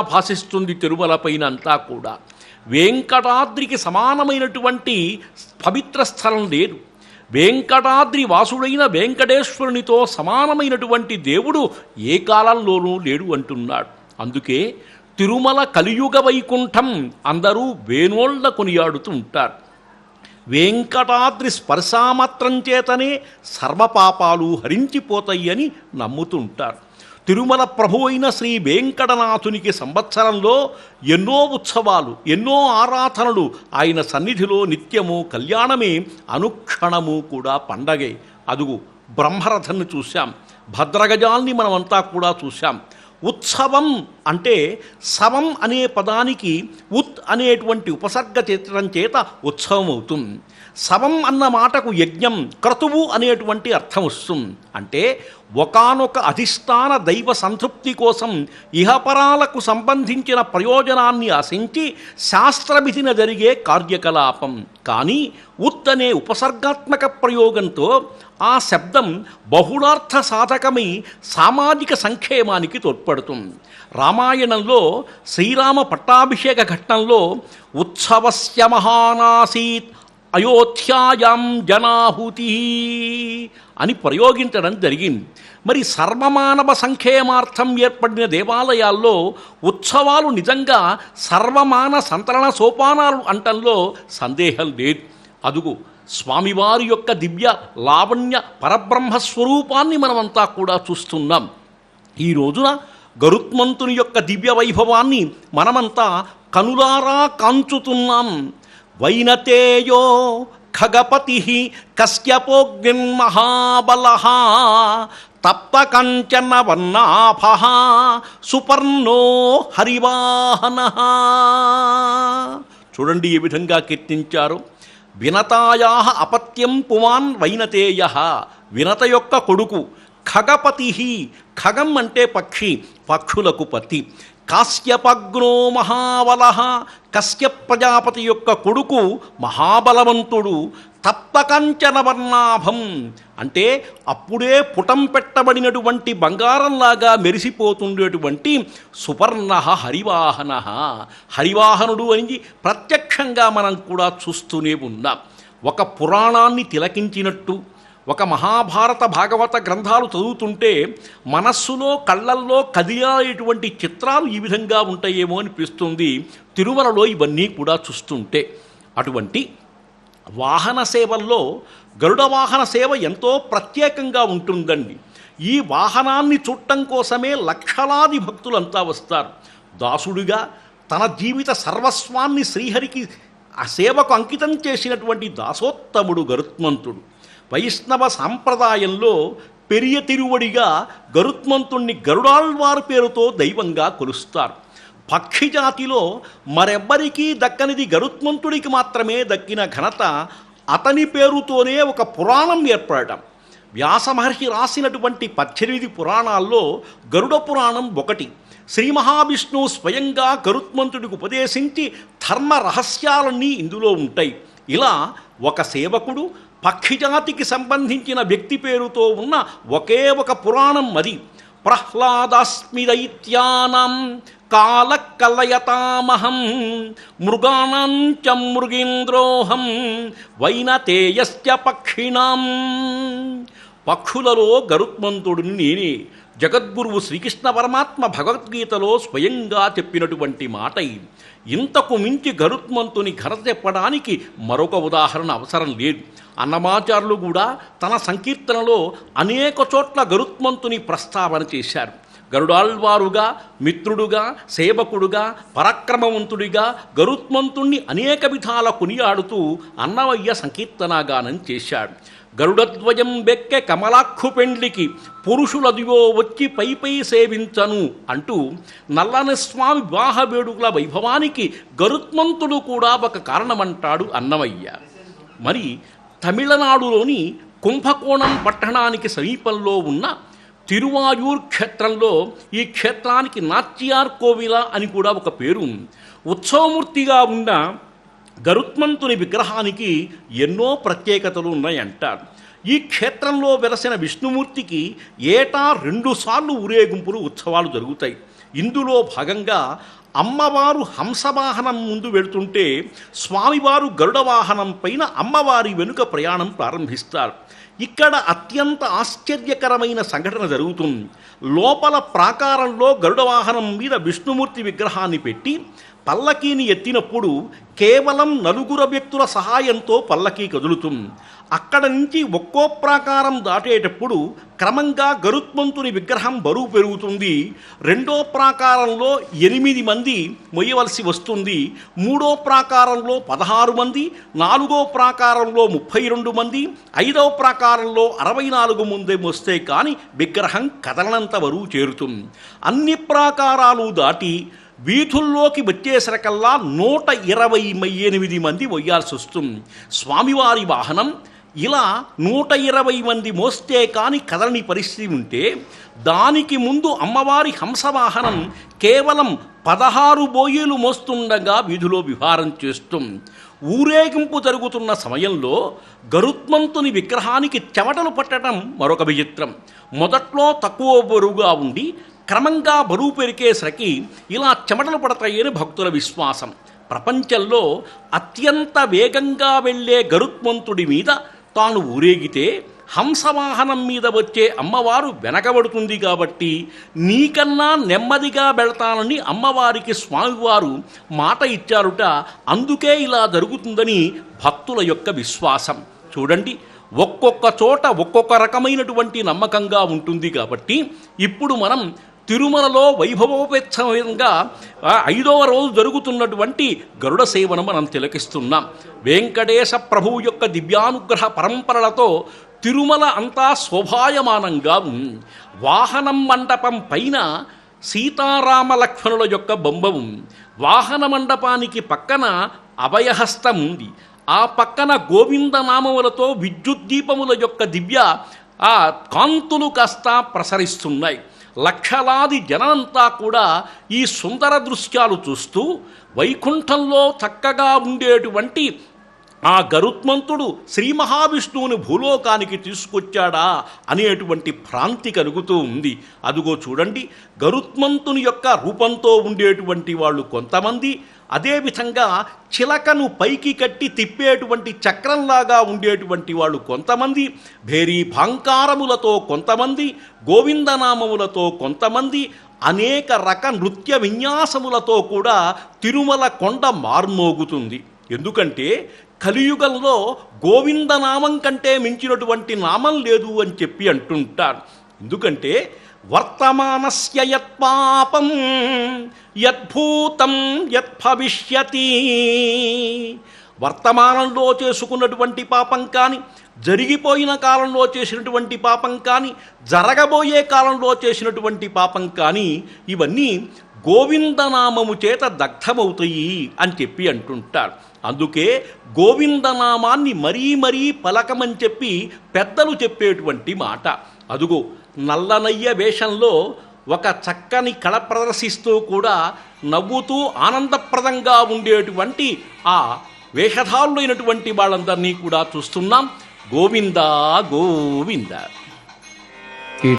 భాషిస్తుంది తిరుమల పైన అంతా కూడా. వెంకటాద్రికి సమానమైనటువంటి పవిత్ర స్థలం లేదు. వెంకటాద్రి వాసుడైన వెంకటేశ్వరునితో సమానమైనటువంటి దేవుడు ఏ కాలంలోనూ లేడు అంటున్నాడు. అందుకే తిరుమల కలియుగ వైకుంఠం అందరూ వేణోళ్ళ కొనియాడుతూ ఉంటారు. వెంకటాద్రి స్పర్శామాత్రం చేతనే సర్వపాపాలు హరించిపోతాయి అని నమ్ముతుంటారు తిరుమల ప్రభు అయిన శ్రీ వెంకటనాథునికి సంవత్సరంలో ఎన్నో ఉత్సవాలు ఎన్నో ఆరాధనలు ఆయన సన్నిధిలో నిత్యము కళ్యాణమే అనుక్షణము కూడా పండగే. అదుగు బ్రహ్మరథన్ని చూశాం. భద్రగజాల్ని మనమంతా కూడా చూశాం. ఉత్సవం అంటే సవం అనే పదానికి ఉత్ అనేటువంటి ఉపసర్గ చేర్చడం చేత ఉత్సవం అవుతుంది సవం అన్న మాటకు యజ్ఞం క్రతువు అనేటువంటి అర్థం వస్తుంది. అంటే ఒకానొక అధిష్టాన దైవ సంతృప్తి కోసం ఇహపరాలకు సంబంధించిన ప్రయోజనాన్ని ఆశించి శాస్త్రవిధిన జరిగే కార్యకలాపం. కానీ ఉత్ అనే ఉపసర్గాత్మక ప్రయోగంతో ఆ శబ్దం బహుళార్థ సాధకమై సామాజిక సంక్షేమానికి తోడ్పడుతుంది. రామాయణంలో శ్రీరామ పట్టాభిషేక ఘట్టంలో ఉత్సవస్య మహానాసీత్ అయోధ్యాయాం జనాహుతి అని ప్రయోగించడం జరిగింది. మరి సర్వమానవ సంక్షేమార్థం ఏర్పడిన దేవాలయాల్లో ఉత్సవాలు నిజంగా సర్వమాన సంతరణ సోపానాలు అంటంలో సందేహం లేదు. అదుగు స్వామివారి యొక్క దివ్య లావణ్య పరబ్రహ్మ స్వరూపాన్ని మనమంతా కూడా చూస్తున్నాం. ఈ రోజున గరుత్మంతుని యొక్క దివ్య వైభవాన్ని మనమంతా కనులారా కాంచుతున్నాం. వైనతేయో ఖగపతి కశ్యపోగ్నిర్మహాబల తప్త కంచన వర్ణాభ సుపర్ణో హరివాహన. చూడండి ఈ విధంగా కీర్తించారు. వినతాయా అపత్యం పుమాన్ వైనతేయ. వినత యొక్క కొడుకు ఖగపతి. ఖగం అంటే పక్షి పక్షులకు పతి. కాశ్యపగ్నో మహాబల. కశ్యప్ ప్రజాపతి యొక్క కొడుకు మహాబలవంతుడు. తప్తకంచన వర్ణాభం. అంటే అప్పుడే పుటం పెట్టబడినటువంటి బంగారంలాగా మెరిసిపోతుండేటువంటి సువర్ణ హరివాహన. హరివాహనుడు అని ప్రత్యక్షంగా మనం కూడా చూస్తూనే ఉన్నాం. ఒక పురాణాన్ని తిలకించినట్టు ఒక మహాభారత భాగవత గ్రంథాలు చదువుతుంటే మనస్సులో కళ్ళల్లో కదిలేటువంటి చిత్రాలు ఈ విధంగా ఉంటాయేమో అనిపిస్తుంది. తిరుమలలో ఇవన్నీ కూడా చూస్తుంటే. అటువంటి వాహన సేవల్లో గరుడ వాహన సేవ ఎంతో ప్రత్యేకంగా ఉంటుందండి. ఈ వాహనాన్ని చూడటం కోసమే లక్షలాది భక్తులంతా వస్తారు. దాసుడిగా తన జీవిత సర్వస్వాన్ని శ్రీహరికి ఆ సేవకు అంకితం చేసినటువంటి దాసోత్తముడు గరుత్మంతుడు. వైష్ణవ సాంప్రదాయంలో పెరియ తిరువడిగా గరుత్మంతుణ్ణి గరుడాళ్వారు పేరుతో దైవంగా కొలుస్తారు. పక్షి జాతిలో మరెవ్వరికీ దక్కనిది గరుత్మంతుడికి మాత్రమే దక్కిన ఘనత అతని పేరుతోనే ఒక పురాణం ఏర్పడటం. వ్యాస మహర్షి రాసినటువంటి పద్దెనిమిది పురాణాల్లో గరుడ పురాణం ఒకటి. శ్రీ మహావిష్ణువు స్వయంగా గరుత్మంతుడికి ఉపదేశించి ధర్మ రహస్యాలన్నీ ఇందులో ఉంటాయి. ఇలా ఒక సేవకుడు పక్షిజాతికి సంబంధించిన వ్యక్తి పేరుతో ఉన్న ఒకే ఒక పురాణం అది. ప్రహ్లాదాస్మిదైత్యానం కాల కలయతామహం మృగాణం చ మృగేంద్రోహం వైనతేయశ్చ పక్షిణాం. పక్షులలో గరుత్మంతుడిని నేనే జగద్గురువు శ్రీకృష్ణ పరమాత్మ భగవద్గీతలో స్వయంగా చెప్పినటువంటి మాట ఇది ఇంతకు మించి గరుత్మంతుని ఘన చెప్పడానికి మరొక ఉదాహరణ అవసరం లేదు. అన్నమాచారులు కూడా తన సంకీర్తనలో అనేక చోట్ల గరుత్మంతుని ప్రస్తావన చేశారు. గరుడాళ్వారుగా మిత్రుడుగా సేవకుడుగా పరాక్రమవంతుడిగా గరుత్మంతుణ్ణి అనేక విధాల కొనియాడుతూ అన్నవయ్య సంకీర్తనాగానం చేశాడు. గరుడద్వయం బెక్కె కమలాక్షు పెండ్లికి పురుషులదివో వచ్చి పై పై సేవించను అంటూ నల్లని స్వామి వివాహ వేడుకల వైభవానికి గరుత్మంతుడు కూడా ఒక కారణమంటాడు అన్నమయ్య. మరి తమిళనాడులోని కుంభకోణం పట్టణానికి సమీపంలో ఉన్న తిరువాయూర్ క్షేత్రంలో ఈ క్షేత్రానికి నాట్యార్ కోవిల అని కూడా ఒక పేరు ఉంది. ఉత్సవమూర్తిగా ఉన్న గరుత్మంతుని విగ్రహానికి ఎన్నో ప్రత్యేకతలు ఉన్నాయంటారు. ఈ క్షేత్రంలో వెలసిన విష్ణుమూర్తికి ఏటా రెండుసార్లు ఊరేగింపులు ఉత్సవాలు జరుగుతాయి. ఇందులో భాగంగా అమ్మవారు హంసవాహనం ముందు వెళ్తుంటే స్వామివారు గరుడ వాహనం పైన అమ్మవారి వెనుక ప్రయాణం ప్రారంభిస్తారు. ఇక్కడ అత్యంత ఆశ్చర్యకరమైన సంఘటన జరుగుతుంది. లోపల ప్రాకారంలో గరుడ వాహనం మీద విష్ణుమూర్తి విగ్రహాన్ని పెట్టి పల్లకీని ఎత్తినప్పుడు కేవలం నలుగురు వ్యక్తుల సహాయంతో పల్లకీ కదులుతుంది. అక్కడ నుంచి ఒక్కో ప్రాకారం దాటేటప్పుడు క్రమంగా గరుత్మంతుని విగ్రహం బరువు పెరుగుతుంది. రెండో ప్రాకారంలో ఎనిమిది మంది మొయ్యవలసి వస్తుంది. మూడో ప్రాకారంలో పదహారు మంది నాలుగో ప్రాకారంలో ముప్పై రెండు మంది ఐదవ ప్రాకారంలో అరవై నాలుగు ముందే వస్తే కానీ విగ్రహం కదలనంత బరువు చేరుతుంది. అన్ని ప్రాకారాలు దాటి వీధుల్లోకి వచ్చేసరికల్లా నూట ఇరవై ఎనిమిది మంది వయ్యాల్సి వస్తుంది. స్వామివారి వాహనం ఇలా నూట ఇరవై మంది మోస్తే కాని కదలని పరిస్థితి ఉంటే దానికి ముందు అమ్మవారి హంసవాహనం కేవలం పదహారు బోయిలు మోస్తుండగా వీధిలో విహారం చేస్తుంది. ఊరేగింపు జరుగుతున్న సమయంలో గరుత్మంతుని విగ్రహానికి చెమటలు పట్టడం మరొక విచిత్రం. మొదట్లో తక్కువ బరువుగా ఉండి క్రమంగా బరువు పెరిగేసరికి ఇలా చెమటలు పడతాయని భక్తుల విశ్వాసం. ప్రపంచంలో అత్యంత వేగంగా వెళ్ళే గరుత్మంతుడి మీద తాను ఊరేగితే హంసవాహనం మీద వచ్చే అమ్మవారు వెనకబడుతుంది కాబట్టి నీకన్నా నెమ్మదిగా వెళతానని అమ్మవారికి స్వామివారు మాట ఇచ్చారుట అందుకే ఇలా జరుగుతుందని భక్తుల యొక్క విశ్వాసం. చూడండి ఒక్కొక్క చోట ఒక్కొక్క రకమైనటువంటి నమ్మకంగా ఉంటుంది కాబట్టి ఇప్పుడు మనం తిరుమలలో వైభవోపేక్షంగా ఐదవ రోజు జరుగుతున్నటువంటి గరుడ సేవను మనం తిలకిస్తున్నాం. వెంకటేశ ప్రభువు యొక్క దివ్యానుగ్రహ పరంపరలతో తిరుమల అంతా శోభాయమానంగా ఉంది వాహనం మండపం పైన సీతారామ లక్ష్మణుల యొక్క బొమ్మ ఉంది వాహన మండపానికి పక్కన అభయహస్తం ఉంది. ఆ పక్కన గోవిందనామములతో విద్యుత్ దీపముల యొక్క దివ్య ఆ కాంతులు కాస్త ప్రసరిస్తున్నాయి. లక్షలాది జనమంతా కూడా ఈ సుందర దృశ్యాలు చూస్తూ వైకుంఠంలో చక్కగా ఉండేటువంటి ఆ గరుత్మంతుడు శ్రీ మహావిష్ణువుని భూలోకానికి తీసుకొచ్చాడా అనేటువంటి భ్రాంతి కలుగుతూ ఉంది. అదుగో చూడండి గరుత్మంతుని యొక్క రూపంతో ఉండేటువంటి వాళ్ళు కొంతమంది అదేవిధంగా చిలకను పైకి కట్టి తిప్పేటువంటి చక్రంలాగా ఉండేటువంటి వాళ్ళు కొంతమంది భేరీ భంకారములతో కొంతమంది గోవిందనామములతో కొంతమంది అనేక రక నృత్య విన్యాసములతో కూడా తిరుమల కొండ మార్మోగుతుంది. ఎందుకంటే కలియుగంలో గోవిందనామం కంటే మించినటువంటి నామం లేదు అని చెప్పి అంటుంటారు. ఎందుకంటే వర్తమానస్య యత్పాపం యద్భూతం యద్భవిష్యతి వర్తమానంలో చేసుకున్నటువంటి పాపం కానీ జరిగిపోయిన కాలంలో చేసినటువంటి పాపం కానీ జరగబోయే కాలంలో చేసినటువంటి పాపం కానీ ఇవన్నీ గోవిందనామము చేత దగ్ధమవుతాయి అని చెప్పి అంటుంటారు. అందుకే గోవిందనామాన్ని మరీ మరీ పలకమని చెప్పి పెద్దలు చెప్పేటువంటి మాట. అదుగో నల్లనయ్య వేషంలో ఒక చక్కని కళ ప్రదర్శిస్తూ కూడా నవ్వుతూ ఆనందప్రదంగా ఉండేటువంటి ఆ వేషధారులైనటువంటి వాళ్ళందరినీ కూడా చూస్తున్నాం. గోవిందా గోవింద.